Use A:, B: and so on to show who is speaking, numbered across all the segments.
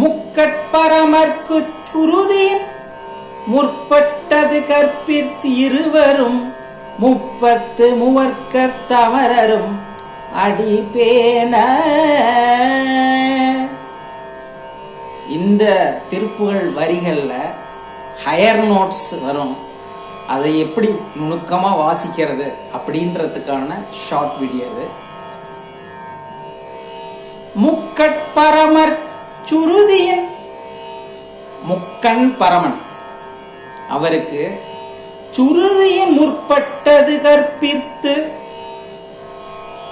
A: முக்கட்பரமர்க்கு சுருதியின் முற்பட்டது கற்பித்து இருவரும் முப்பத்து மூவர்க்கத் தமரரும் அடிபேன இந்த திருப்புகள் வரிகள்ல ஹையர் நோட்ஸ் வரும். அதை எப்படி நுணுக்கமா வாசிக்கிறது அப்படின்றதுக்கான ஷார்ட் வீடியோ இது. சுருதியின் முக்கன் பரமன். அவருக்கு சுருதியின் முற்பட்டது கற்பித்து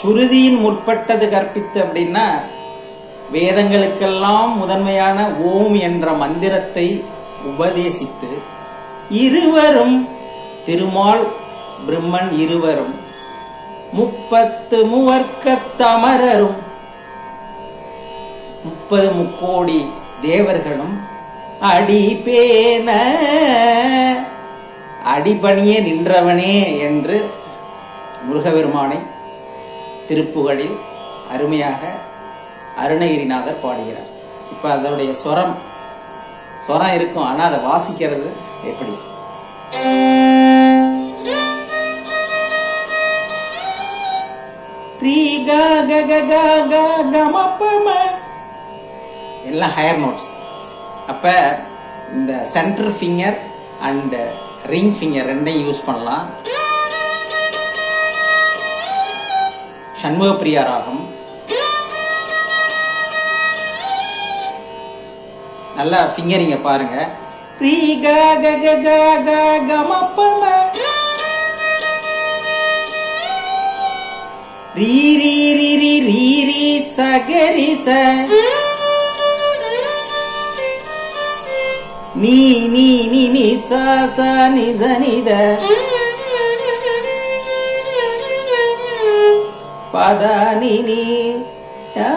A: சுருதியின் முற்பட்டது கற்பித்து அப்படின்னா வேதங்களுக்கெல்லாம் முதன்மையான ஓம் என்ற மந்திரத்தை உபதேசித்து இருவரும் திருமால் பிரம்மன் இருவரும் முப்பத்து மூவர்க்கத் தமரரும் முப்பது முக்கோடி தேவர்களும் அடிபேன அடிபணியே நின்றவனே என்று முருகபெருமானை திருப்புகழில் அருமையாக அருணகிரிநாதர் பாடுகிறார். இப்ப அதனுடைய ஸ்வரம் ஸ்வரம் இருக்கும். ஆனா அதை வாசிக்கிறது எப்படி? ரீ கா க க கா க எல்லாம் ஹையர் நோட்ஸ் அப்ப இந்த centre finger and ring finger ரெண்டையும் யூஸ் பண்ணலாம். சண்முகப்பிரியா ராகம் நல்லா ஃபிங்கரிங்க பாருங்க. ரீ க க க க க க ம ப ம. ரீ ரீ ரீ ரீ ரீ ரீ ச க ரி ச. நீ நீ நீ நீ ச ச நி ச நி த. பத நி நீ ஆ.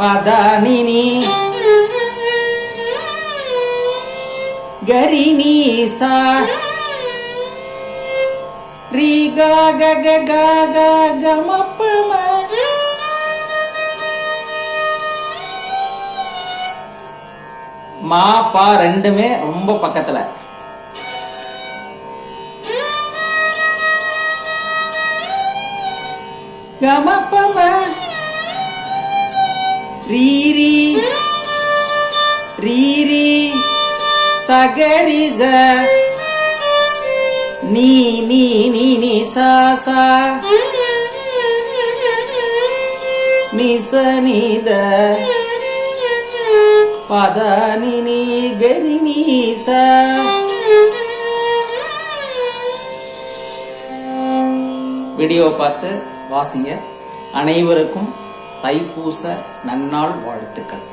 A: பத நி நீ. கரி நீ சா. ரீ கா க க க க க ம ப மா பா ரெண்டுமே ரொம்ப பக்கத்துல. கம ரீரி. ரீரி. சகரிச. நீ நீ நீ நீ சா சா. நீ ச நீ த நீ வீடியோ பார்த்து வாசிய அனைவருக்கும் தைப்பூச நன்னாள் வாழ்த்துக்கள்.